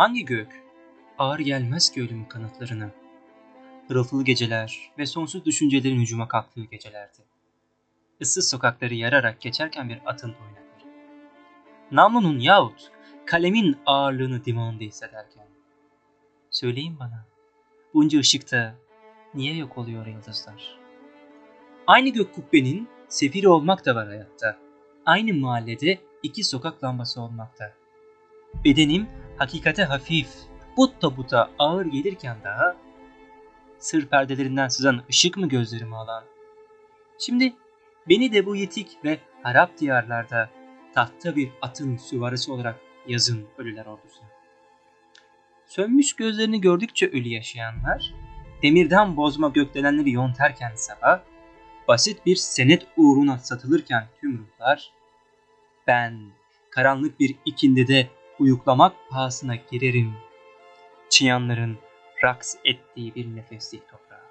Hangi gök ağır gelmez ki ölüm kanatlarına? Hırıltılı geceler ve sonsuz düşüncelerin hücuma kalktığı gecelerdi. Issız sokakları yararak geçerken bir atın oynakları. Namlunun yahut kalemin ağırlığını dimağında hissederken. Söyleyin bana, bunca ışıkta niye yok oluyor yıldızlar? Aynı gök kubbenin sefiri olmak da var hayatta. Aynı mahallede iki sokak lambası olmakta. Bedenim hakikate hafif, but tabuta ağır gelirken daha sır perdelerinden sızan ışık mı gözlerimi alan? Şimdi beni de bu yitik ve harap diyarlarda tahta bir atın süvarisi olarak yazın ölüler ordusuna. Sönmüş gözlerini gördükçe ölü yaşayanlar, demirden bozma gökdelenleri yontarken sabah, basit bir senet uğruna satılırken tüm ruhlar, ben karanlık bir ikindide uyuklamak pahasına girerim. Çıyanların raks ettiği bir nefeslik toprağa.